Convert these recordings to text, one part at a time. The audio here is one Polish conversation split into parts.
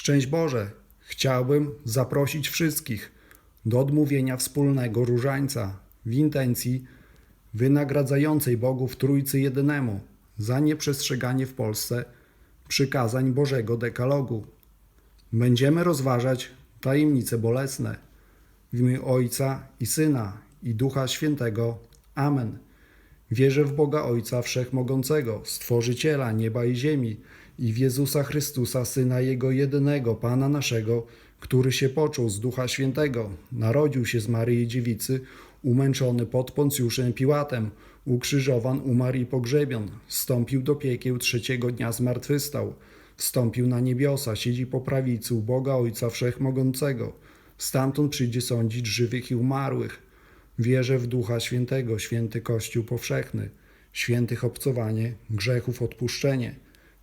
Szczęść Boże! Chciałbym zaprosić wszystkich do odmówienia wspólnego różańca w intencji wynagradzającej Bogów Trójcy Jedynemu za nieprzestrzeganie w Polsce przykazań Bożego Dekalogu. Będziemy rozważać tajemnice bolesne w imię Ojca i Syna i Ducha Świętego. Amen. Wierzę w Boga Ojca Wszechmogącego, Stworzyciela nieba i ziemi i w Jezusa Chrystusa, Syna Jego jedynego, Pana naszego, który się począł z Ducha Świętego, narodził się z Maryi Dziewicy, umęczony pod Poncjuszem Piłatem, ukrzyżowan, umarł i pogrzebion, wstąpił do piekieł, trzeciego dnia zmartwychwstał, wstąpił na niebiosa, siedzi po prawicy u Boga Ojca Wszechmogącego, stamtąd przyjdzie sądzić żywych i umarłych. Wierzę w Ducha Świętego, święty Kościół powszechny, świętych obcowanie, grzechów odpuszczenie,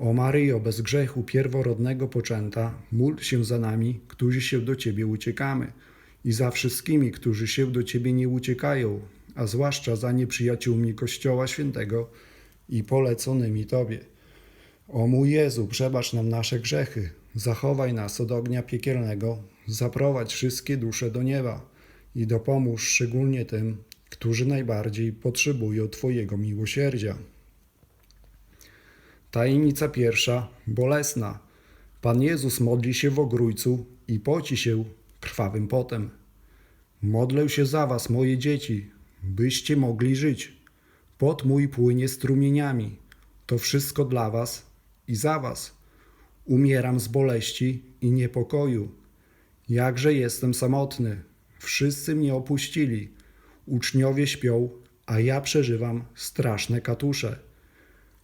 O Maryjo, bez grzechu pierworodnego poczęta, módl się za nami, którzy się do Ciebie uciekamy i za wszystkimi, którzy się do Ciebie nie uciekają, a zwłaszcza za nieprzyjaciółmi Kościoła Świętego i poleconymi Tobie. O mój Jezu, przebacz nam nasze grzechy, zachowaj nas od ognia piekielnego, zaprowadź wszystkie dusze do nieba i dopomóż szczególnie tym, którzy najbardziej potrzebują Twojego miłosierdzia. Tajemnica pierwsza, bolesna. Pan Jezus modli się w ogrójcu i poci się krwawym potem. Modlę się za was, moje dzieci, byście mogli żyć. Pot mój płynie strumieniami. To wszystko dla was i za was. Umieram z boleści i niepokoju. Jakże jestem samotny. Wszyscy mnie opuścili. Uczniowie śpią, a ja przeżywam straszne katusze.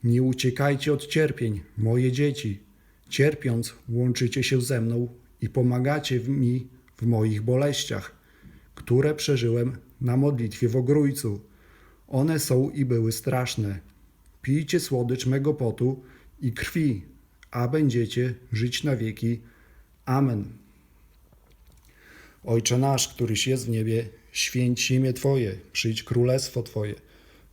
Nie uciekajcie od cierpień, moje dzieci. Cierpiąc, łączycie się ze mną i pomagacie mi w moich boleściach, które przeżyłem na modlitwie w ogrójcu. One są i były straszne. Pijcie słodycz mego potu i krwi, a będziecie żyć na wieki. Amen. Ojcze nasz, któryś jest w niebie, święć imię Twoje, przyjdź królestwo Twoje.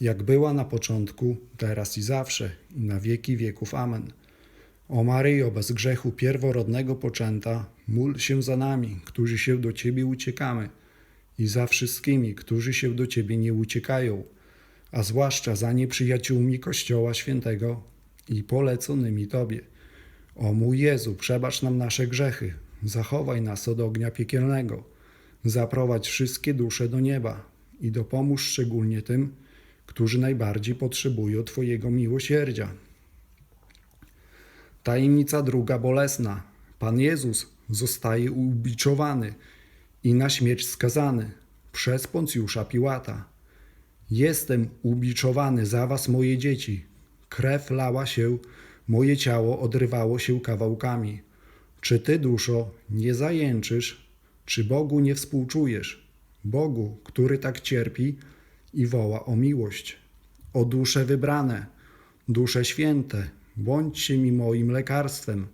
jak była na początku, teraz i zawsze, i na wieki wieków. Amen. O Maryjo, bez grzechu pierworodnego poczęta, módl się za nami, którzy się do Ciebie uciekamy, i za wszystkimi, którzy się do Ciebie nie uciekają, a zwłaszcza za nieprzyjaciółmi Kościoła Świętego i poleconymi Tobie. O mój Jezu, przebacz nam nasze grzechy, zachowaj nas od ognia piekielnego, zaprowadź wszystkie dusze do nieba i dopomóż szczególnie tym, którzy najbardziej potrzebują Twojego miłosierdzia. Tajemnica druga bolesna. Pan Jezus zostaje ubiczowany i na śmierć skazany przez Poncjusza Piłata. Jestem ubiczowany za was, moje dzieci. Krew lała się, moje ciało odrywało się kawałkami. Czy ty, duszo, nie zajęczysz? Czy Bogu nie współczujesz? Bogu, który tak cierpi i woła o miłość. O dusze wybrane, dusze święte, bądźcie mi moim lekarstwem,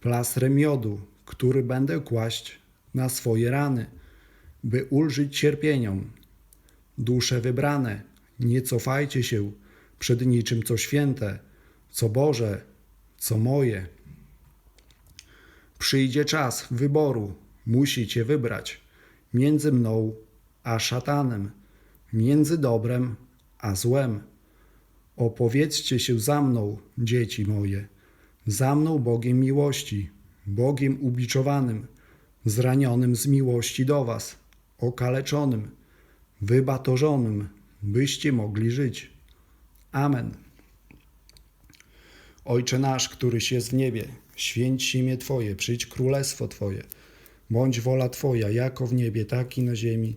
plastrem miodu, który będę kłaść na swoje rany, by ulżyć cierpieniom. Dusze wybrane, nie cofajcie się przed niczym, co święte, co Boże, co moje. Przyjdzie czas wyboru, musicie wybrać między mną a szatanem, między dobrem a złem. Opowiedzcie się za mną, dzieci moje, za mną Bogiem miłości, Bogiem ubiczowanym, zranionym z miłości do Was, okaleczonym, wybatorzonym, byście mogli żyć. Amen. Ojcze nasz, któryś jest w niebie, święć imię Twoje, przyjdź królestwo Twoje. Bądź wola Twoja, jako w niebie, tak i na ziemi.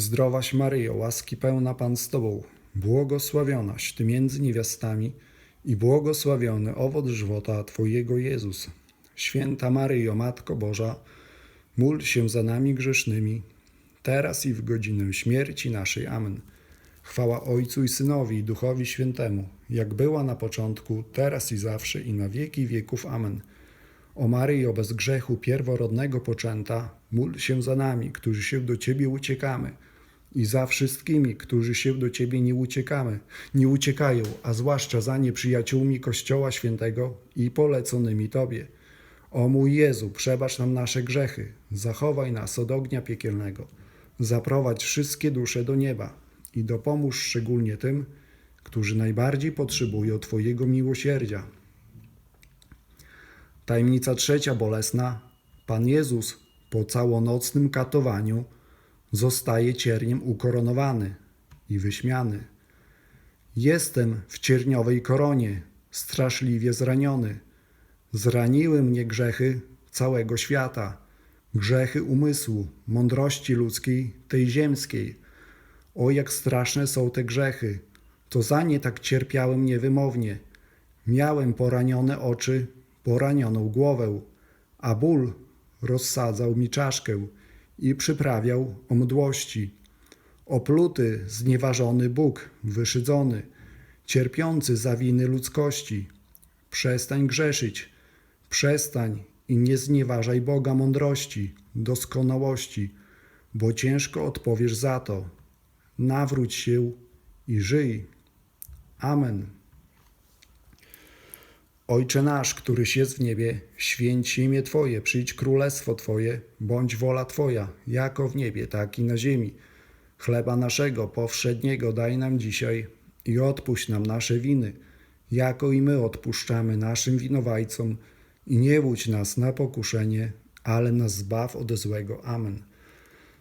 Zdrowaś Maryjo, łaski pełna Pan z Tobą, błogosławionaś Ty między niewiastami i błogosławiony owoc żywota Twojego Jezus. Święta Maryjo, Matko Boża, módl się za nami grzesznymi, teraz i w godzinę śmierci naszej. Amen. Chwała Ojcu i Synowi i Duchowi Świętemu, jak była na początku, teraz i zawsze i na wieki wieków. Amen. O Maryjo bez grzechu pierworodnego poczęta, módl się za nami, którzy się do Ciebie uciekamy i za wszystkimi, którzy się do Ciebie nie uciekamy, nie uciekają, a zwłaszcza za nieprzyjaciółmi Kościoła Świętego i poleconymi Tobie. O mój Jezu, przebacz nam nasze grzechy, zachowaj nas od ognia piekielnego, zaprowadź wszystkie dusze do nieba i dopomóż szczególnie tym, którzy najbardziej potrzebują Twojego miłosierdzia. Tajemnica trzecia bolesna. Pan Jezus po całonocnym katowaniu zostaje cierniem ukoronowany i wyśmiany. Jestem w cierniowej koronie, straszliwie zraniony. Zraniły mnie grzechy całego świata, grzechy umysłu, mądrości ludzkiej, tej ziemskiej. O, jak straszne są te grzechy! To za nie tak cierpiałem niewymownie. Miałem poranione oczy, poranioną głowę, a ból rozsadzał mi czaszkę i przyprawiał o mdłości. Opluty, znieważony Bóg, wyszydzony, cierpiący za winy ludzkości. Przestań grzeszyć, przestań i nie znieważaj Boga mądrości, doskonałości, bo ciężko odpowiesz za to. Nawróć się i żyj. Amen. Ojcze nasz, któryś jest w niebie, święć imię Twoje, przyjdź królestwo Twoje, bądź wola Twoja, jako w niebie, tak i na ziemi. Chleba naszego powszedniego daj nam dzisiaj i odpuść nam nasze winy, jako i my odpuszczamy naszym winowajcom i nie łudź nas na pokuszenie, ale nas zbaw od złego. Amen.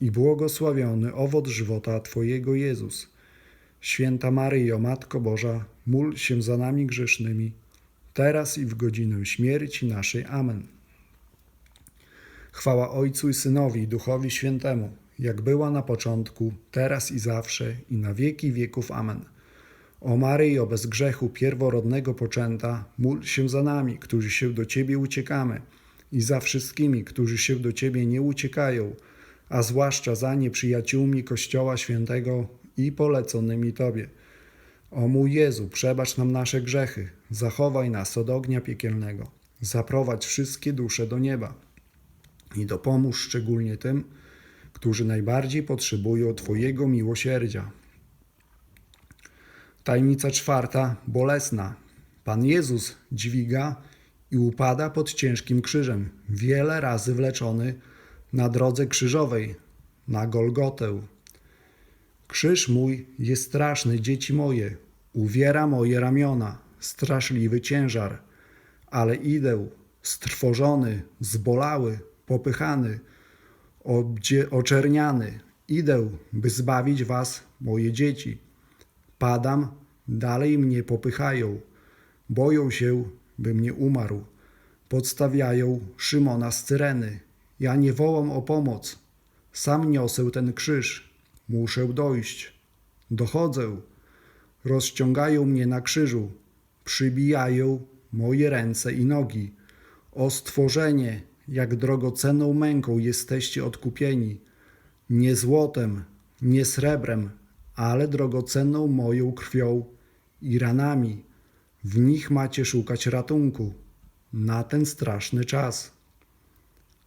i błogosławiony owoc żywota Twojego Jezus. Święta Maryjo, Matko Boża, módl się za nami grzesznymi, teraz i w godzinę śmierci naszej. Amen. Chwała Ojcu i Synowi Duchowi Świętemu, jak była na początku, teraz i zawsze, i na wieki wieków. Amen. O Maryjo, bez grzechu pierworodnego poczęta, módl się za nami, którzy się do Ciebie uciekamy, i za wszystkimi, którzy się do Ciebie nie uciekają, a zwłaszcza za nieprzyjaciółmi Kościoła Świętego i poleconymi Tobie. O mój Jezu, przebacz nam nasze grzechy, zachowaj nas od ognia piekielnego, zaprowadź wszystkie dusze do nieba i dopomóż szczególnie tym, którzy najbardziej potrzebują Twojego miłosierdzia. Tajemnica czwarta, bolesna. Pan Jezus dźwiga i upada pod ciężkim krzyżem, wiele razy wleczony na drodze krzyżowej, na Golgotę. Krzyż mój jest straszny, dzieci moje, uwiera moje ramiona, straszliwy ciężar, ale idę, strwożony, zbolały, popychany, obdzie- oczerniany, idę, by zbawić was, moje dzieci. Padam, dalej mnie popychają, boją się, bym nie umarł. Podstawiają Szymona z Cyreny. Ja nie wołam o pomoc. Sam niosę ten krzyż. Muszę dojść. Dochodzę. Rozciągają mnie na krzyżu. Przybijają moje ręce i nogi. O stworzenie, jak drogocenną męką jesteście odkupieni. Nie złotem, nie srebrem, ale drogocenną moją krwią i ranami. W nich macie szukać ratunku na ten straszny czas.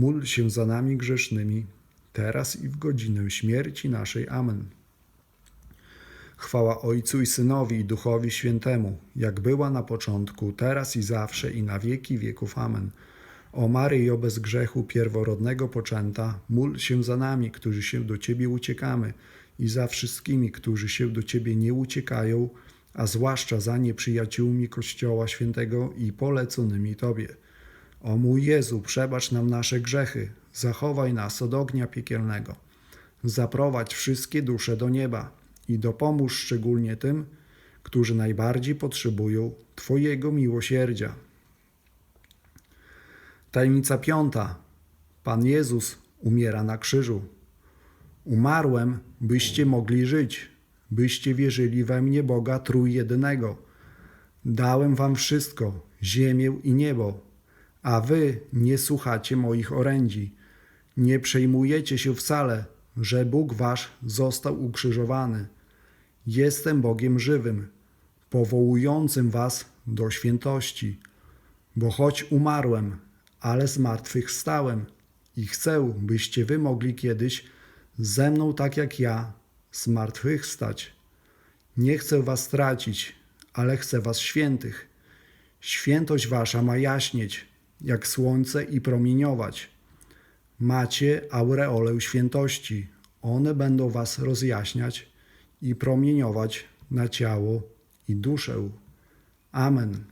módl się za nami grzesznymi, teraz i w godzinę śmierci naszej. Amen. Chwała Ojcu i Synowi i Duchowi Świętemu, jak była na początku, teraz i zawsze i na wieki wieków. Amen. O Maryjo bez grzechu pierworodnego poczęta, módl się za nami, którzy się do Ciebie uciekamy i za wszystkimi, którzy się do Ciebie nie uciekają, a zwłaszcza za nieprzyjaciółmi Kościoła Świętego i poleconymi Tobie. O mój Jezu, przebacz nam nasze grzechy, zachowaj nas od ognia piekielnego. Zaprowadź wszystkie dusze do nieba i dopomóż szczególnie tym, którzy najbardziej potrzebują Twojego miłosierdzia. Tajemnica piąta. Pan Jezus umiera na krzyżu. Umarłem, byście mogli żyć, byście wierzyli we mnie Boga Trójjedynego. Dałem wam wszystko, ziemię i niebo, a wy nie słuchacie moich orędzi. Nie przejmujecie się wcale, że Bóg wasz został ukrzyżowany. Jestem Bogiem żywym, powołującym was do świętości. Bo choć umarłem, ale z martwych stałem i chcę, byście wy mogli kiedyś ze mną tak jak ja z martwych stać. Nie chcę was tracić, ale chcę was świętych. Świętość wasza ma jaśnieć, jak słońce i promieniować. Macie aureolę świętości. One będą was rozjaśniać i promieniować na ciało i duszę. Amen.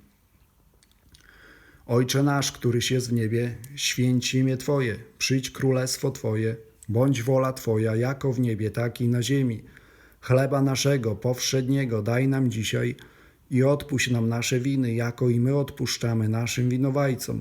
Ojcze nasz, któryś jest w niebie, święć imię Twoje, przyjdź królestwo Twoje, bądź wola Twoja, jako w niebie, tak i na ziemi. Chleba naszego powszedniego daj nam dzisiaj i odpuść nam nasze winy, jako i my odpuszczamy naszym winowajcom.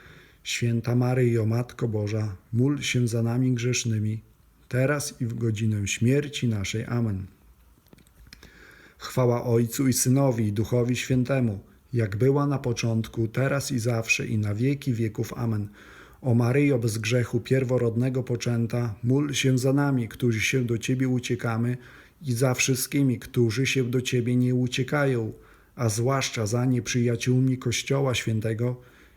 Święta Maryjo, Matko Boża, módl się za nami grzesznymi, teraz i w godzinę śmierci naszej. Amen. Chwała Ojcu i Synowi i Duchowi Świętemu, jak była na początku, teraz i zawsze i na wieki wieków. Amen. O Maryjo bez grzechu pierworodnego poczęta, módl się za nami, którzy się do Ciebie uciekamy i za wszystkimi, którzy się do Ciebie nie uciekają, a zwłaszcza za nieprzyjaciółmi Kościoła Świętego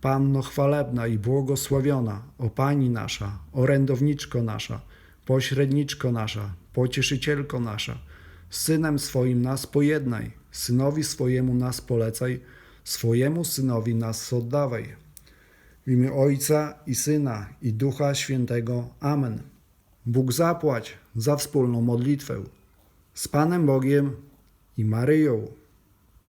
Panno chwalebna i błogosławiona, o Pani nasza, orędowniczko nasza, pośredniczko nasza, pocieszycielko nasza, Synem swoim nas pojednaj, Synowi swojemu nas polecaj, swojemu Synowi nas oddawaj. W imię Ojca i Syna i Ducha Świętego. Amen. Bóg zapłać za wspólną modlitwę. Z Panem Bogiem i Maryją.